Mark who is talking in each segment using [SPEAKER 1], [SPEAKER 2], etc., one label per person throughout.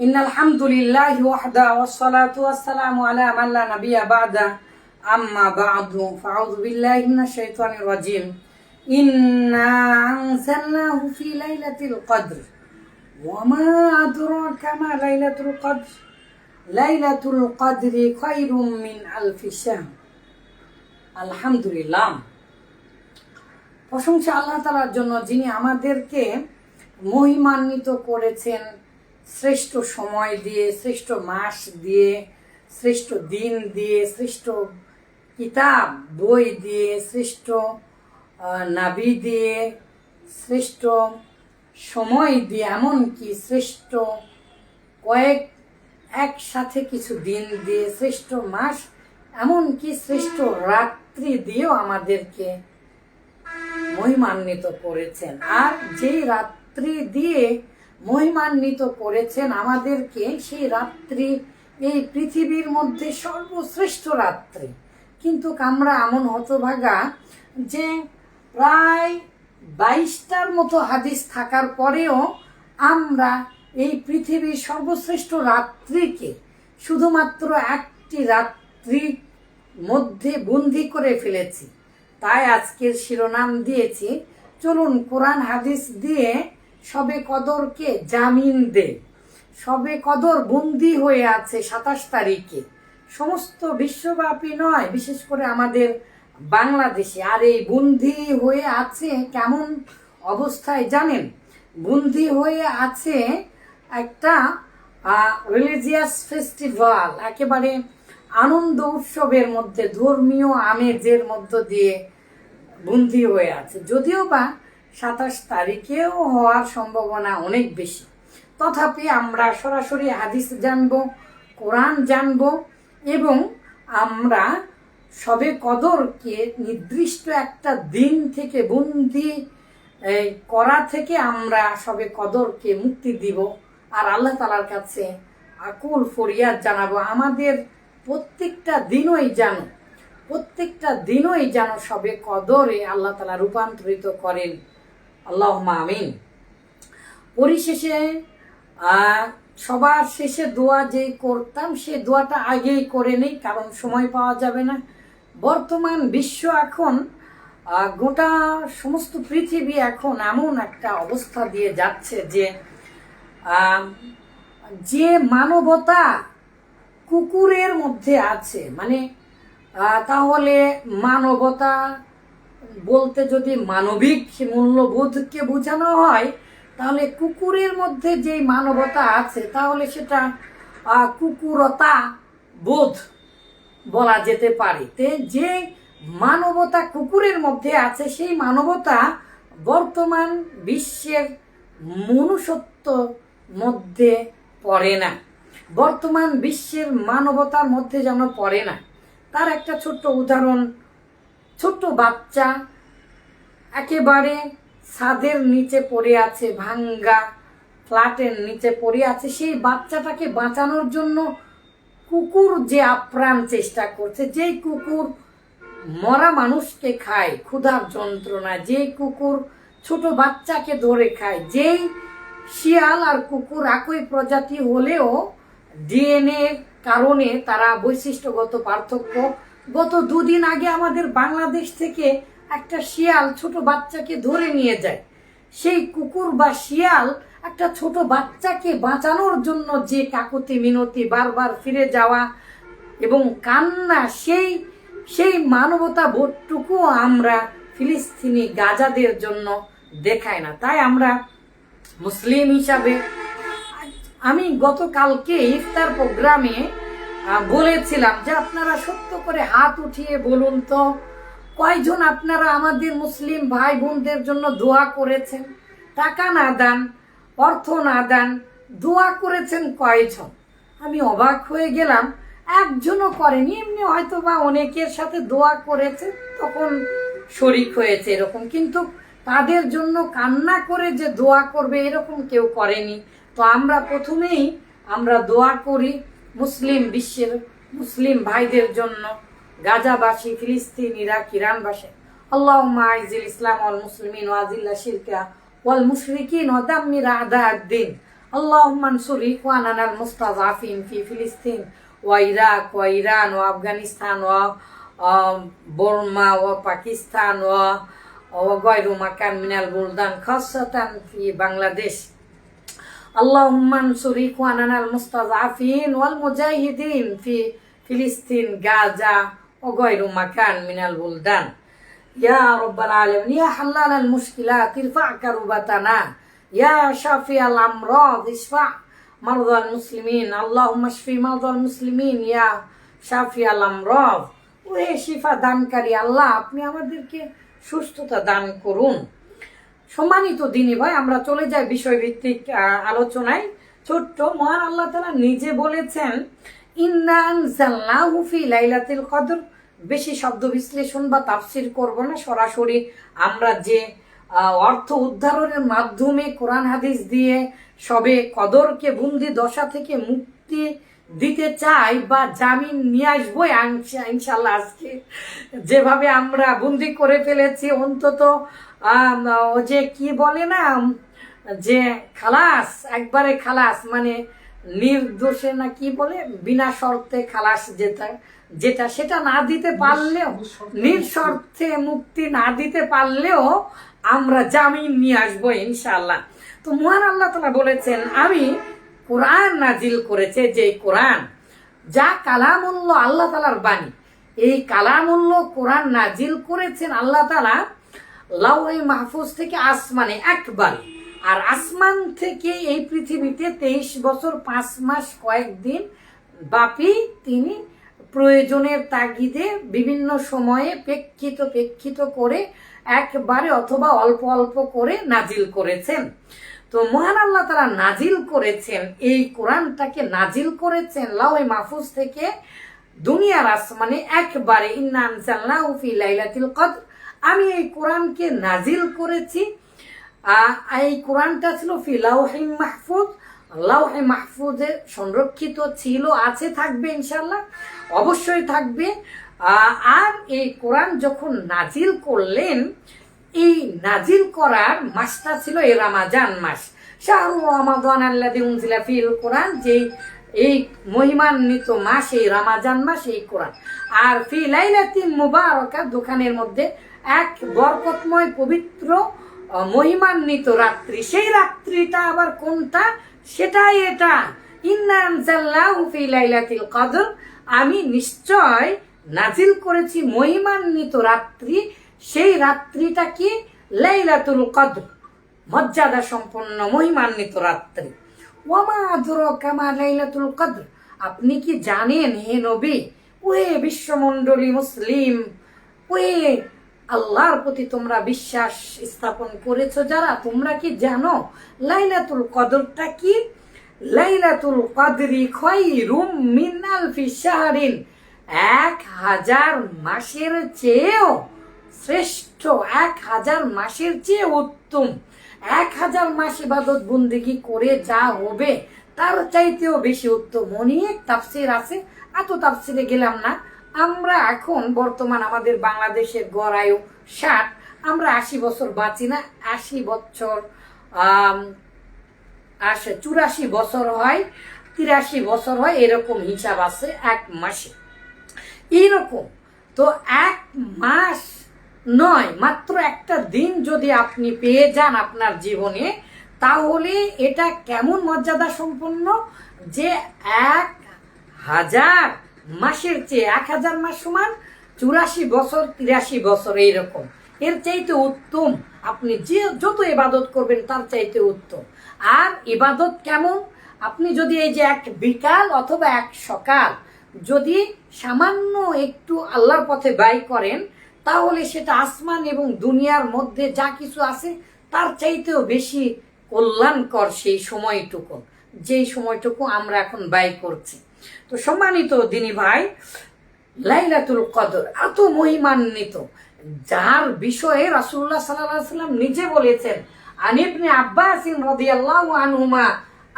[SPEAKER 1] إن الحمد لله وحده والصلاة والسلام على من لا نبي بعده أما بعد فأعوذ بالله من الشيطان الرجيم إنا أنزلناه في ليلة القدر وما أدراك ما ليلة القدر ليلة القدر خير من ألف شهر الحمد لله প্রশংসা আল্লাহ তালার জন্য যিনি আমাদেরকে মহিমান্বিত করেছেন শ্রেষ্ঠ সময় দিয়ে, শ্রেষ্ঠ মাস দিয়ে, শ্রেষ্ঠ দিন দিয়ে, শ্রেষ্ঠ কিতাব, বই দিয়ে, শ্রেষ্ঠ নাবি দিয়ে, শ্রেষ্ঠ সময় দিয়ে, এমনকি শ্রেষ্ঠ কয়েক, একসাথে কিছু দিন দিয়ে, শ্রেষ্ঠ মাস, এমনকি শ্রেষ্ঠ রাত্রি দিয়েও আমাদেরকে মহিমান্বিত করেছেন। আর যেই রাত্রি দিয়ে মহিমান্বিত করেছেন আমাদেরকে সেই রাত্রি, এই পৃথিবীর মধ্যে সর্বশ্রেষ্ঠ রাত্রি। কিন্তু আমরা এমন হতভাগা যে প্রায় বাইশটার মতো হাদিস থাকার পরেও আমরা এই পৃথিবীর সর্বশ্রেষ্ঠ রাত্রিকে শুধুমাত্র একটি রাত্রির মধ্যে বন্দি করে ফেলেছি। তাই আজকের শিরোনাম দিয়েছি, চলুন কোরআন হাদিস দিয়ে সবে কদরকে জামিন দে। সবে কদর বন্দি হয়ে আছে সাতাশ তারিখে। সমস্ত বিশ্বব্যাপী নয়, বিশেষ করে আমাদের বাংলাদেশে। আর এই বন্দি হয়ে আছে কেমন অবস্থায় জানেন? বন্দি হয়ে আছে একটা রিলিজিয়াস ফেস্টিভ্যাল একেবারে আনন্দ উৎসবের মধ্যে, ধর্মীয় আমেজের মধ্য দিয়ে বন্দি হয়ে আছে। যদিও বা সাতাশ তারিখেও হওয়ার সম্ভাবনা অনেক বেশি। তথাপি আমরা সরাসরি হাদিস জানব, কোরআন জানব এবং আমরা সবে কদরকে নির্দিষ্ট একটা দিন থেকে বন্দি করা থেকে আমরা সবে কদরকে মুক্তি দিব। আর আল্লাহ তালার কাছে আকুল ফরিয়াদ জানাব, আমাদের প্রত্যেকটা দিনই যেন, প্রত্যেকটা দিনই যেন সবে কদরে আল্লাহ তালা রূপান্তরিত করেন। আল্লাহ আমিন। পরিশেষে সবার শেষে দোয়া যে করতাম, সে দোয়াটা আগেই করে নেই, কারণ সময় পাওয়া যাবে না। বর্তমান বিশ্ব এখন গোটা সমস্ত পৃথিবী এখন এমন একটা অবস্থা দিয়ে যাচ্ছে যে যে মানবতা কুকুরের মধ্যে আছে মানে তাহলে মানবতা বলতে যদি মানবিক মূল্যবোধকে বোঝানো হয়, তাহলে কুকুরের মধ্যে যে মানবতা আছে, তাহলে সেটা কুকুরতা বোধ বলা যেতে পারে। যে মানবতা কুকুরের মধ্যে আছে, সেই মানবতা বর্তমান বিশ্বের মনুষ্যত্ব মধ্যে পড়ে না। বর্তমান বিশ্বের মানবতার মধ্যে যেন পড়ে না। তার একটা ছোট্ট উদাহরণ ছোট্ট বাচ্চা একেবারে ছাদের নিচে পড়ে আছে, ভাঙ্গা ফ্ল্যাটের নিচে পড়ে আছে। সেই বাচ্চাটাকে বাঁচানোর জন্য কুকুর যে আপ্রাণ চেষ্টা করছে যেই কুকুর মরা মানুষকে খায়, ক্ষুধার যন্ত্রণা যেই কুকুর ছোট বাচ্চাকে ধরে খায়, যেই শিয়াল আর কুকুর একই প্রজাতি হলেও ডিএনএ কারণে তারা বৈশিষ্ট্যগত পার্থক্য গত দুদিন আগে আমাদের বাংলাদেশ থেকে একটা শিয়াল ছোট বাচ্চাকে ধরে নিয়ে যায়। সেই কুকুর বা শিয়াল একটা ছোট বাচ্চাকে বাঁচানোর জন্য যে কাকুতি, মিনতি, বারবার ফিরে যাওয়া এবং কান্না, সেই সেই মানবতা বোধটুকু আমরা ফিলিস্তিনি গাজাদের জন্য দেখাই না। তাই আমরা মুসলিম হিসাবে, আমি গতকালকে ইফতার প্রোগ্রামে বলেছিলাম যে আপনারা সত্য করে হাত উঠিয়ে বলুন তো, কয়জন আপনারা আমাদের মুসলিম ভাই বোনদের জন্য দোয়া করেছেন? টাকা না দান, অর্থ না দান, দোয়া করেছেন কয়জন? আমি অবাক হয়ে গেলাম, একজনও করেনি, এমনি হয়তো বা অনেকের সাথে দোয়া করেছে, তখন শরিক হয়েছে এরকম, কিন্তু তাদের জন্য কান্না করে যে দোয়া করবে এরকম কেউ করেনি। তো আমরা প্রথমেই আমরা দোয়া করি মুসলিম বিশ্বের মুসলিম ভাইদের জন্য গাজাবাসী ফিলিস্তিন ইরাক ইরানবাসী আল্লাহ আইজিল ইসলাম ওয়াল মুসলিমিন ওয়াজিল্লা শিরকা ওয়াল মুশরিকিন ওয়া দাম্মির আদা দিন اللهم انصر إخواننا المستضعفين في فلسطين وعراق وإيران وأفغانستان وبورما وباكستان و- وغير مكان من البلدان خاصة في بنغلاديش اللهم انصر إخواننا المستضعفين والمجاهدين في فلسطين غازة وغير مكان من البلدان يا رب العالمين يا حلال المشكلات ارفع كربتنا يا شافي الأمراض اشفع مرضى المسلمين اللهم اشفي مرضى المسلمين يا شافي الأمراض ওহে শিফা দানকারী আল্লাহ আপনি আমাদেরকে সুস্থতা দান করুন সম্মানিত দিনী ভাই, আমরা চলে যাই বিষয়ভিত্তিক আলোচনায়। ছোট্ট, মহান আল্লাহ তালা নিজে বলেছেন, ইন্না আনজালনাহু ফি লাইলাতুল কদর। বেশি শব্দ বিশ্লেষণ বা তাফসির করব না, সরাসরি আমরা যে অর্থ উদ্ধারণের মাধ্যমে কোরআন হাদিস দিয়ে সবে কদরকে বন্দি দশা থেকে মুক্তি দিতে চাই বা জামিন নিয়ে আসব ইনশাল্লাহ আজকে যেভাবে আমরা বন্দি করে ফেলেছি, অন্তত ও যে কি বলে না যে খালাস একবারে খালাস মানে নির্দোষে না কি বলে বিনা শর্তে খালাস যেটা যেটা সেটা না দিতে পারলেও নিঃশর্তে মুক্তি না দিতে পারলেও আমরা জামিন নিয়ে আসব ইনশাল্লাহ তো মহান আল্লাহ তালা বলেছেন আমি কোরআন নাজিল করেছে যে কোরআন যা কালামুল্ল আল্লাহ তালার বাণী এই কালামুল্ল কোরআন নাজিল করেছেন আল্লাহ তালা লাউই মাহফুজ থেকে আসমানে একবার আর আসমান থেকে এই পৃথিবীতে তেইশ বছর, পাঁচ মাস কয়েকদিন বাপি তিনি প্রয়োজনের তাগিদে বিভিন্ন সময়ে প্রেক্ষিত প্রেক্ষিত করে একবারে অথবা অল্প অল্প করে নাজিল করেছেন। তো মহান আল্লাহ তারা নাজিল করেছেন, এই কোরআনটাকে নাজিল করেছেন লাউই মাহফুজ থেকে দুনিয়ার আসমানে একবারে। ইন্না আনজালনাহু ফি লাইলাতুল কদর। আমি এই কোরআনকে নাজিল করেছি। এই কোরআনটা ছিল ফি লাউহি মাহফুজ। লাউহে মাহফুজে সংরক্ষিত ছিল, আছে, থাকবে ইনশাল্লাহ অবশ্যই থাকবে। আর এই কোরআন যখন নাজিল করলেন, এই নাজিল করার মাসটা ছিল এই রামাজান মাস। শাহরু রমাদান আল্লাদি উনজিলা ফিল কোরআন, যেই এই মহিমান্বিত মাস, রামাজান মাস এই কোরআন। আর ফি লাইলাতিন মুবারকা, দোকানের মধ্যে এক বরকতময় পবিত্র মহিমান্বিত রাত্রি। সেই রাত্রিটা আবার কোনটা? সেটাই এটা। কদর। আমি নিশ্চয় নাজিল করেছি মহিমান্বিত রাত্রি। সেই রাত্রিটা কি? লাইলাতুল কদর। মর্যাদা সম্পন্ন মহিমান্বিত রাত্রি। ওয়ামা আদরাকা লাইলাতুল কদর। আপনি কি জানেন হে নবী? ওহে বিশ্বমণ্ডলী মুসলিম, ওহে আল্লাহর প্রতি তোমরা বিশ্বাস স্থাপন করেছ যারা, তোমরা কি জানো লাইলাতুল কদরটা কি? লাইলাতুল কদরি খয়রুম মিন আলফি শাহরিন, এক হাজার মাসের চেয়েও শ্রেষ্ঠ, এক হাজার মাসের চেয়ে উত্তম। এক হাজার মাস ইবাদত বন্দিগি করে যা হবে, তার চাইতেও বেশি উত্তম। অনেক তাফসির আছে, এত তাফসিরে গেলাম না। আমরা এখন বর্তমান আমাদের বাংলাদেশের গড় আয়ু ষাট, আমরা আশি বছর বাঁচি না। আশি বছর আসে চুরাশি বছর হয়, তিরাশি বছর হয়, এরকম হিসাব আছে এক মাসে। এইরকম। তো এক মাস নয়, মাত্র একটা দিন যদি আপনি পেয়ে যান আপনার জীবনে, তাহলে এটা কেমন মর্যাদা সম্পন্ন? যে এক হাজার মাসের চেয়ে এক হাজার মাস সমান, চুরাশি বছর, তিরাশি বছর এইরকম। এর চাইতে উত্তম আপনি যে যত ইবাদত করবেন তার চাইতে উত্তম। আর ইবাদত কেমন? আপনি যদি এই যে এক বিকাল অথবা এক সকাল যদি সামান্য একটু আল্লাহর পথে ব্যয় করেন তাহলে সেটা আসমান এবং দুনিয়ার মধ্যে যা কিছু আছে, তার চাইতেও বেশি কল্যাণকর সেই সময়টুকু, যেই সময়টুকু আমরা এখন ব্যয় করছি। তো সম্মানিত দিনী ভাই, লাইলাতুল কদর এত মহিমান্বিত, যার বিষয়ে রাসূলুল্লাহ সাল্লাল্লাহু আলাইহি সাল্লাম নিজে বলেছেন আনিবনে আব্বাস রাদিয়াল্লাহু আনহুমা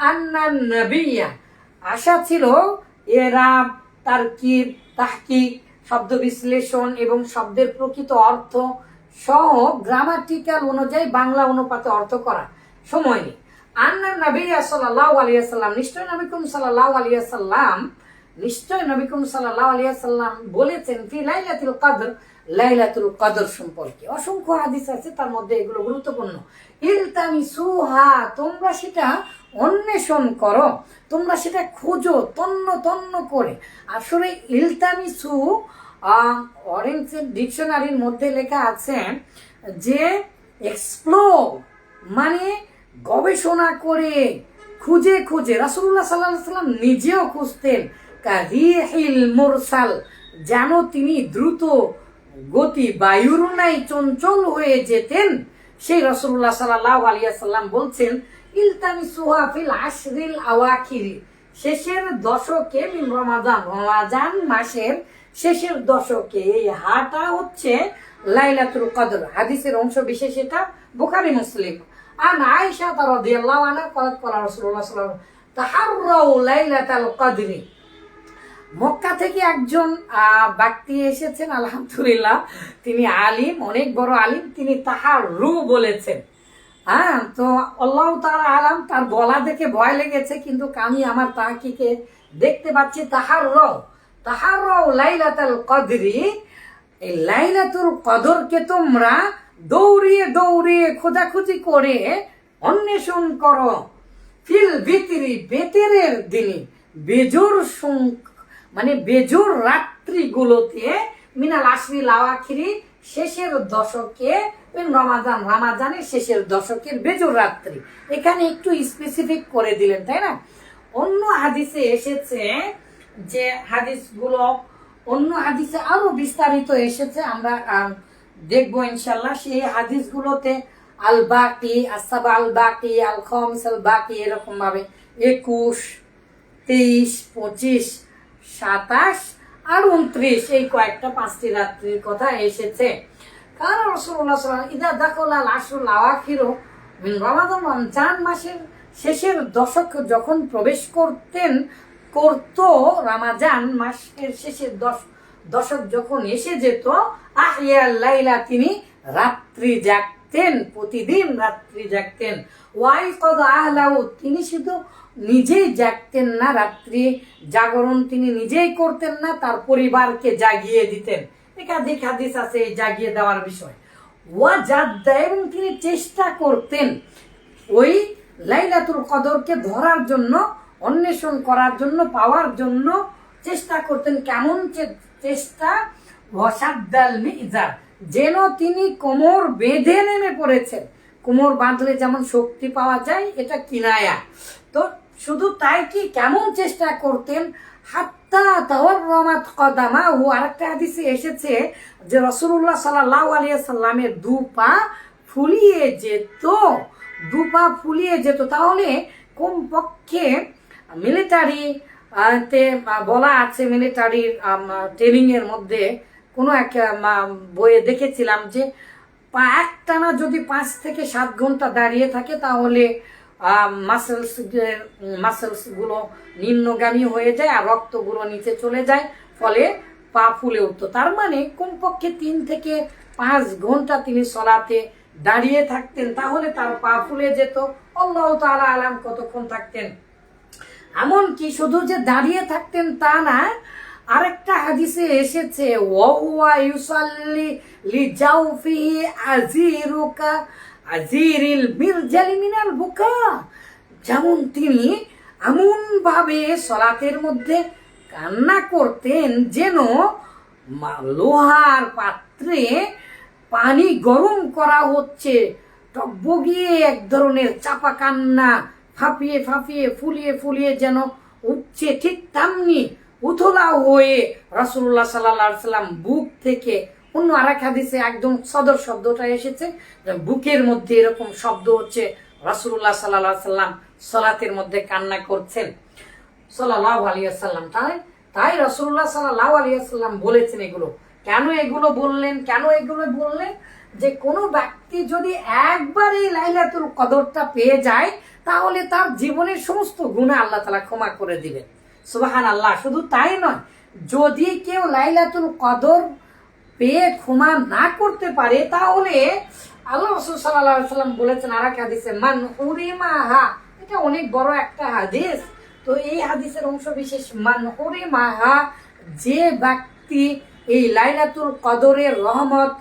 [SPEAKER 1] আন্নান নবিয়্যা আশা ছিল, এরা তারকিব তাহকিক শব্দ বিশ্লেষণ এবং শব্দের প্রকৃত অর্থ সহ গ্রামাটিক্যাল অনুযায়ী বাংলা অনুপাতে অর্থ করা। সময় নেই। আন্না নবী সাল্লাল্লাহু আলাইহি সাল্লাম নিশ্চয় নবী করিম সাল্লাল্লাহু আলাইহি সাল্লাম নিশ্চয় নবী করিম সাল্লাল্লাহু আলাইহি সাল্লাম বলেছেন, ফি লাইলাতুল কদর লাইলাতুল কদর সম্পর্কে। অসংখ্য হাদিস আছে, তার মধ্যে এগুলো গুরুত্বপূর্ণ। ইলতামিসুহা, তোমরা সেটা অন্বেষণ করো। তোমরা সেটা খোঁজো তন্ন তন্ন করে। আসলে ইলতামিসু অরেঞ্জ ডিকশনারির মধ্যে লেখা আছে যে এক্সপ্লোর মানে গবেষণা করে, খুঁজে খুঁজে। রাসুল্লাহ সাল্লাহ সাল্লাম নিজেও খুঁজতেন কারিহিল মুরসাল যেন তিনি দ্রুত গতি বায়ুর নাই চঞ্চল হয়ে যেতেন। সেই রসুল্লাহ সাল্লাহ আলিয়া সাল্লাম বলছেন ইলতামি সুহাফিল আশরিল আওয়াখিরি শেষের দশকে মিন রমাজান রমাজান মাসের শেষের দশকে এই হাটা হচ্ছে লাইলাতুল কদর হাদিসের অংশ বিশেষ এটা বুখারি মুসলিম আন আয়েশা রাদিয়াল্লাহু আনহা قالت قال رسول الله صلى الله عليه وسلم تحروا ليلة القدر মক্কা থেকে একজন আহ, ব্যক্তি এসেছেন আলহামদুলিল্লাহ তিনি আলিম অনেক বড় আলিম তিনি তাহার রু বলেছেন হ্যাঁ তো আল্লাহ তারা আলাম, তার গলা দেখে ভয় লেগেছে, কিন্তু আমি আমার তাহাকিকে দেখতে পাচ্ছি তাহার র তাহার র লাইলাতাল কদরি, এই লাইলাতুল কদরকে তোমরা দৌড়িয়ে দৌড়িয়ে খোঁজাখুঁজি করে অন্বেষণ করো। ফিল ভিতরি বেতেরের দিনে, বেজোর মানে বেজোর রাত্রিগুলোতে মিনাল আশরি লাওয়াখিরি শেষের দশকে রমাজান রামাজানের শেষের দশকের বেজোর রাত্রি। এখানে একটু স্পেসিফিক করে দিলেন তাই না? অন্য হাদিসে এসেছে যে হাদিসগুলো অন্য হাদিসে আরও বিস্তারিত এসেছে আমরা আম, দেখব ইনশাল্লাহ সেই হাদিসগুলোতে আল বাকি আসাবা আল বাকি আল খমস আল বাকি এরকম ভাবে একুশ তেইশ পঁচিশ সাতাশ আর উনত্রিশ, এই কয়েকটা পাঁচটি রাত্রির কথা এসেছে। কারণ রসুল্লাহ সাল্লাম ইদা দাখলা লাশুল আওয়াখিরও রমাদান রমজান মাসের শেষের দশক যখন প্রবেশ করতেন, করত রামাজান মাসের শেষের দশ, দশক যখন এসে যেত আহিয়া লাইলা তিনি রাত্রি জাগতেন, প্রতিদিন রাত্রি জাগতেন। ওয়াই কদ আহলাউ তিনি শুধু নিজেই জাগতেন না, রাত্রি জাগরণ তিনি নিজেই করতেন না, তার পরিবারকে জাগিয়ে দিতেন। একাধিক হাদিস আছে এই জাগিয়ে দেওয়ার বিষয়। ওয়া জাদ্দা এবং তিনি চেষ্টা করতেন ওই লাইলাতুল কদরকে ধরার জন্য, অন্বেষণ করার জন্য, পাওয়ার জন্য চেষ্টা করতেন। কেমন চেষ্টা? ওয়াসাদ্দাল মিজার, যেন তিনি কোমর বেঁধে নেমে পড়েছেন। কোমর বাঁধলে যেমন শক্তি পাওয়া যায়, এটা কিনায়া। শুধু তাই কি কেমন চেষ্টা করতেন? হাত্তা তাওয়ার রমাত কদামা ও আরেকটা হাদিসে এসেছে যে রসুল্লাহ সাল্লাহ আলিয়া সাল্লামের দু পা ফুলিয়ে যেত। দু পা ফুলিয়ে যেত। তাহলে কমপক্ষে মিলিটারি তে বলা আছে মিলিটারির ট্রেনিং এর মধ্যে কোনো এক বইয়ে দেখেছিলাম যে পা একটানা যদি পাঁচ থেকে সাত ঘণ্টা দাঁড়িয়ে থাকে তাহলে মাসেলস মাসেলসগুলো নিম্নগামী হয়ে যায় আর রক্তগুলো নিচে চলে যায়, ফলে পা ফুলে উঠতো। তার মানে কমপক্ষে তিন থেকে পাঁচ ঘণ্টা তিনি সলাতে দাঁড়িয়ে থাকতেন, তাহলে তার পা ফুলে যেত। আল্লাহ তাআলা আলাম কতক্ষণ থাকতেন? এমনকি শুধু যে দাঁড়িয়ে থাকতেন তা না, আরেকটা হাদিসে এসেছে, ওয়া ইউসাল্লি লিজাউফিহি আজিরুকা আজিরিল মিরজালি মিনাল বুকা। যেমন তিনি এমন ভাবে সলাতের মধ্যে কান্না করতেন যেন লোহার পাত্রে পানি গরম করা হচ্ছে। টকবগিয়ে এক ধরনের চাপা কান্না ফাঁপিয়ে ফাঁপিয়ে ফুলিয়ে ফুলিয়ে যেন উঠছে ঠিক তেমনি উথলা হয়ে রাসুল্লাহ সাল্লাহ সাল্লাম বুক থেকে অন্য আরেক হাদিসে একদম সদর শব্দটা এসেছে বুকের মধ্যে এরকম শব্দ হচ্ছে রাসুল্লাহ সাল্লাহ সাল্লাম সলাতের মধ্যে কান্না করছেন। সাল্লাহ আলিয়াল্লাম তাই তাই রসুল্লাহ সাল্লাহ আলিয়াল্লাম বলেছেন এগুলো। কেন এগুলো বললেন? কেন এগুলো বললেন? যে কোনো ব্যক্তি যদি একবার এই লাইলাতুল কদরটা পেয়ে যায়, তাহলে তার জীবনের সমস্ত গুণা আল্লাহ তালা ক্ষমা করে দিবেন। সুবাহান আল্লাহ শুধু তাই নয়, যদি কেউ লাইলাতুল কদর পেয়ে ক্ষমা না করতে পারে, তাহলে আল্লাহ রসুল সাল্লাহ সাল্লাম বলেছেন আর এক হাদিসে, মান হুরিমাহা এটা অনেক বড় একটা হাদিস। তো এই হাদিসের অংশ বিশেষ, মান ওরে মাহা যে ব্যক্তি এই লাইলাতুল কদরের রহমত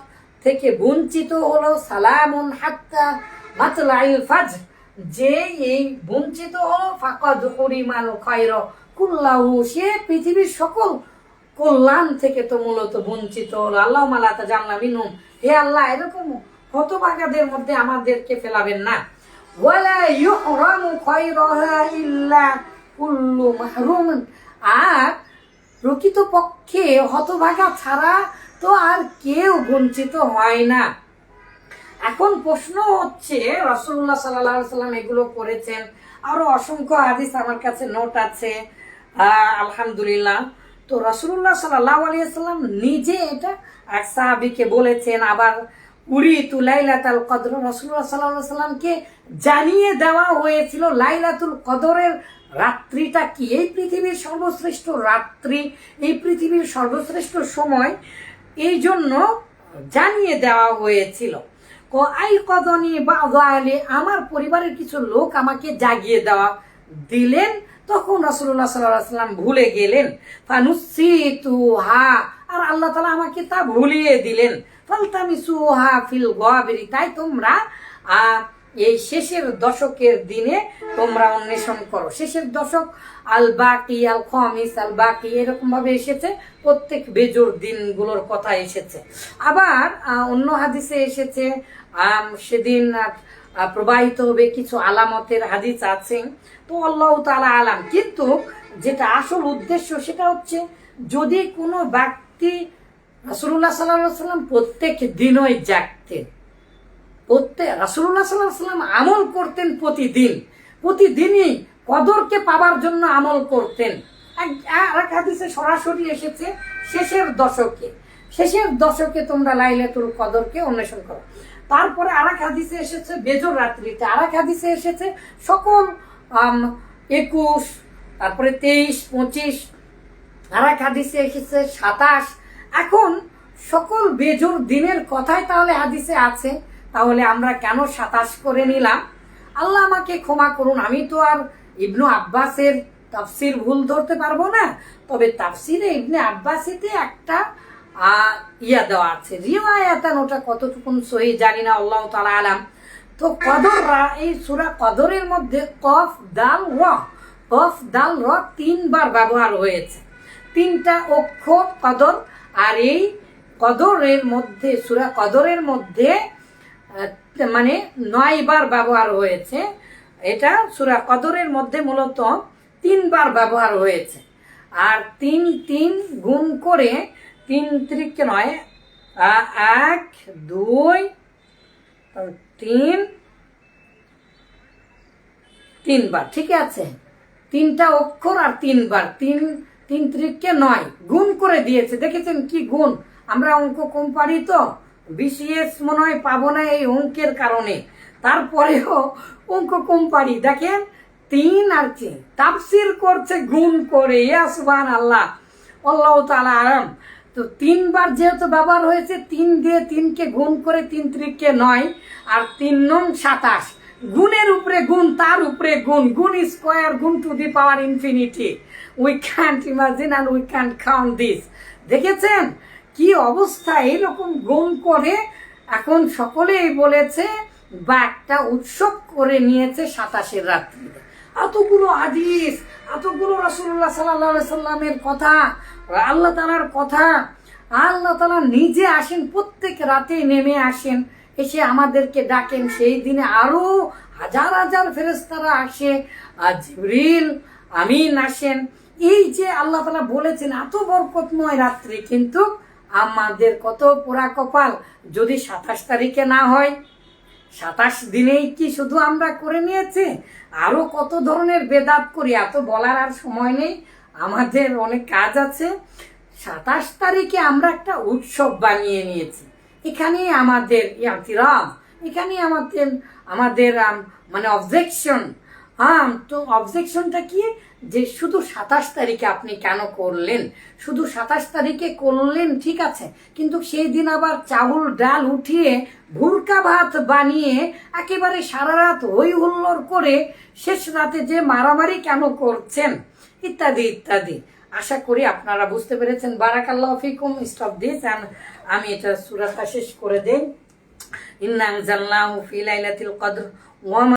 [SPEAKER 1] থেকে বঞ্চিত হলো, সালামুন হাত্তা মাতলাইল ফাজ যে এই বঞ্চিত হলো, ফাকাদ হরিমাল খয়র, কুল্লাহু, সে পৃথিবীর সকল কল্যাণ থেকে তো মূলত বঞ্চিত আল্লাহ মালাতা জানলাম ইনুম হে আল্লাহ, এরকম হতভাগাদের মধ্যে আমাদেরকে ফেলাবেন না। ওয়ালা ইউহরামু খায়রাহা ইল্লা কুল্লু আর প্রকৃতপক্ষে হতভাগা ছাড়া তো আর কেউ বঞ্চিত হয় না। এখন প্রশ্ন হচ্ছে রসুল্লাহ সাল্লাহ সাল্লাম এগুলো করেছেন। আরও অসংখ্য হাদিস আমার কাছে নোট আছে। আলহামদুলিল্লাহ। তো রসুল্লাহ সাল্লাহ আলিয়াল্লাম নিজে এটা এক সাহাবিকে বলেছেন, আবার উড়ি তু লাইলাতুল কদর। রসুল্লাহ সাল্লাহ সাল্লামকে জানিয়ে দেওয়া হয়েছিল, লাইলাতুল কদরের রাত্রিটা কি? এই পৃথিবীর সর্বশ্রেষ্ঠ রাত্রি, এই পৃথিবীর সর্বশ্রেষ্ঠ সময় এই জন্য জানিয়ে দেওয়া হয়েছিল। ক আই কদনি বা আমার পরিবারের কিছু লোক আমাকে জাগিয়ে দেওয়া দিলেন। তখন রসুল্লাহ সাল্লাম ভুলে গেলেন ফানুসিতু হা, আর আল্লাহ তালা আমাকে তা ভুলিয়ে দিলেন ফালতামিসু হা ফিল গাবিরি, তাই তোমরা এই শেষের দশকের দিনে তোমরা অন্বেষণ করো। শেষের দশক আল বাকি আল খমিস আল বাকি এরকম ভাবে এসেছে, প্রত্যেক বেজোর দিনগুলোর কথা এসেছে। আবার অন্য হাদিসে এসেছে সেদিন প্রবাহিত হবে, কিছু আলামতের হাদিস আছে। তো আল্লাহ তালা আলাম। কিন্তু যেটা আসল উদ্দেশ্য সেটা হচ্ছে, যদি কোনো ব্যক্তি রাসুল্লাহ সাল্লাহ সাল্লাম প্রত্যেক দিনই জাগতেন, প্রত্যেক রাসুল্লাহ সাল্লাহ সাল্লাম আমল করতেন প্রতিদিন, প্রতিদিনই কদরকে পাবার জন্য আমল করতেন। এক- হাদিসে সরাসরি এসেছে, শেষের দশকে শেষের দশকে তোমরা লাইলে লাইলাতুল কদরকে অন্বেষণ করো। তারপরে আর এক হাদিসে এসেছে, বেজর রাত্রিতে আর এক হাদিসে এসেছে, সকল একুশ, তারপরে তেইশ, পঁচিশ আর এক হাদিসে এসেছে, সাতাশ। এখন সকল বেজোর দিনের কথাই তাহলে হাদিসে আছে, তাহলে আমরা কেন সাতাশ করে নিলাম? আল্লাহ আমাকে ক্ষমা করুন, আমি তো আর ইবনু আব্বাসের তাফসির ভুল ধরতে পারব না, তবে তাফসিরে ইবনে আব্বাসিতে একটা ইয়া দেওয়া আছে। রিওয়ায়াতান ওটা কতটুকুন সহি জানি না, আল্লাহ তালা আলাম। তো কদর রা- এই সুরা কদরের মধ্যে কফ, দাল, র। কফ, দাল, র তিনবার ব্যবহার হয়েছে। তিনটা অক্ষর কদর, আর এই কদরের মধ্যে, সুরা কদরের মধ্যে মানে নয় বার ব্যবহার হয়েছে। এটা সুরা কদরের মধ্যে মূলত তিনবার ব্যবহার হয়েছে। আর তিন তিন গুণ করে তিন ত্রিকে নয় এক দুই, তিন, তিনবার ঠিক আছে। তিনটা অক্ষর আর তিনবার, তিন তিন ত্রিককে নয়, গুণ করে দিয়েছে। দেখেছেন কি গুণ? আমরা অঙ্ক কম পারি তো? বিসিএস মনে হয় পাবো না এই অঙ্কের কারণে। তারপরেও অঙ্ক কম পারি। দেখেন, তিন আর তিন, তাফসির করছে গুণ করে ইয়াসবান আল্লাহ আল্লাহ তালা আরাম তো তিনবার যেহেতু ব্যবহার হয়েছে, তিন দিয়ে তিনকে গুণ করে তিন ত্রিককে নয়, আর তিন নং সাতাশ। গুণের উপরে গুণ, তার উপরে গুণ। গুণ স্কোয়ার গুণ to the power infinity we can't imagine and we can't count this দেখেছেন? কি অবস্থা? এরকম গুণ করে এখন সকলেই বলেছে বা একটা উৎসব করে নিয়েছে সাতাশের রাত্রিতে এতগুলো হাদিস, এতগুলো রসুল্লাহ সাল্লাহ সাল্লামের কথা, আল্লাহ তালার কথা, আল্লাহ তালা নিজে আসেন, প্রত্যেক রাতে নেমে আসেন, এসে আমাদেরকে ডাকেন। সেই দিনে আরও হাজার হাজার ফেরেস্তারা আসে, আর আমিন আসেন। এই যে আল্লাহ তালা বলেছেন, এত বরকতময় রাত্রি, কিন্তু আমাদের কত পোড়া কপাল, যদি সাতাশ তারিখে না হয় সাতাশ দিনেই কি শুধু আমরা করে নিয়েছি? আরও কত ধরনের বেদাত করি এত বলার আর সময় নেই। আমাদের অনেক কাজ আছে। সাতাশ তারিখে আমরা একটা উৎসব বানিয়ে নিয়েছি। এখানে আমাদের ইয়াতিরাজ এখানে আমাদের আমাদের আম, মানে অবজেকশন হ্যাঁ তো অবজেকশনটা কি? যে শুধু সাতাশ তারিখে আপনি কেন করলেন? শুধু সাতাশ তারিখে করলেন, ঠিক আছে। কিন্তু সেই দিন আবার চাউল, ডাল উঠিয়ে ভুলকা ভাত বানিয়ে একেবারে সারা রাত হই হুল্লোড় করে শেষ রাতে যে মারামারি কেন করছেন? ইত্যাদি ইত্যাদি। আশা করি আপনারা বুঝতে পেরেছেন। বারাকাল্লাহ ফিকুম স্টপ দিস আমি এটা সুরাতটা শেষ করে দেই। ইন্না আনজালনাহু ফি লাইলাতিল কদর। ওয়া মা